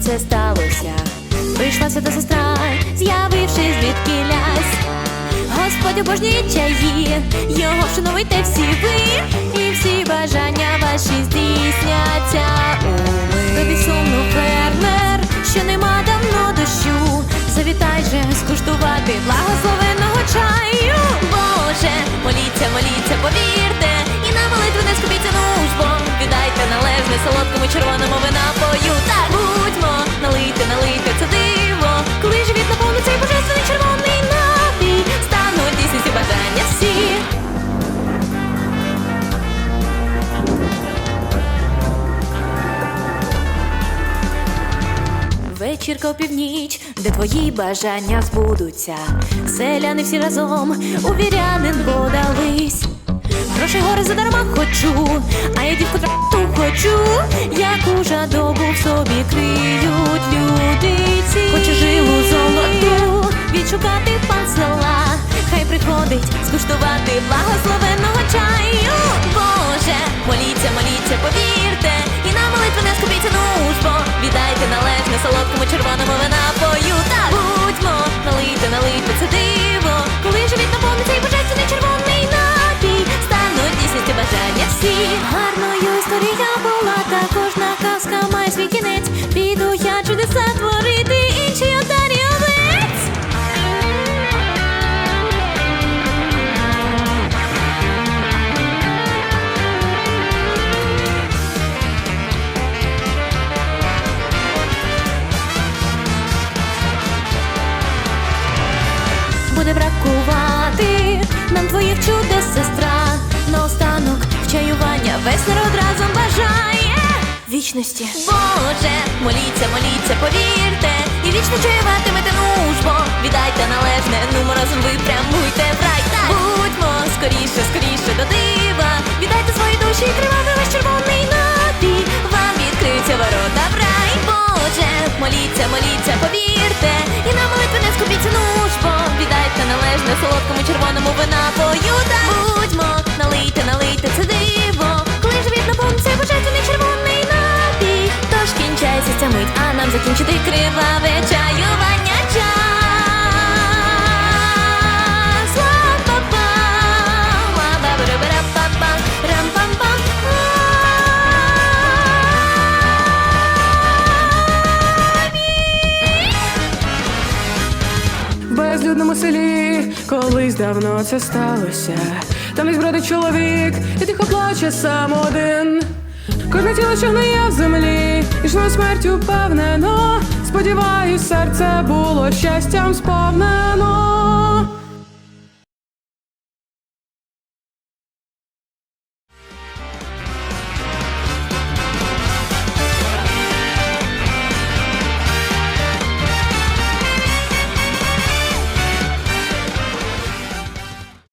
це сталося. Прийшла свята сестра, з'явившись звідки лясь. Господь обожнює чаї, його вшановуйте всі ви, і всі бажання ваші здійсняться. Тобі сумну фермер, що нема давно дощу. Завітай же скуштувати благословеного чаю. Боже, моліться, моліться, повірте, Вечірка опівніч, де твої бажання збудуться. Селяни всі разом у вірянин подались. Грошей гори задарма хочу, а я дівку ту хочу, яку жадобу в собі криють люди ці. Хоче жилу золоту, відшукати пан села, хай приходить скуштувати благословенного чаю. Боже, моліться, моліться, повірте, солодкому червоному винапою. Буде бракувати нам твоїх чудес, сестра. на останок вчаювання весь народ разом бажає вічності. Боже, моліться, моліться, повірте, і вічно чаюватимете нужбо. Віддайте належне, ну разом ви прямуйте мить, а нам закінчити криваве чаювання час. Безлюдному селі колись давно це сталося. Там десь бродить чоловік і тихо плаче сам один. Кожне тіло, що гниє в землі, ішло смертю впевнено. Сподіваюсь, серце було щастям сповнено.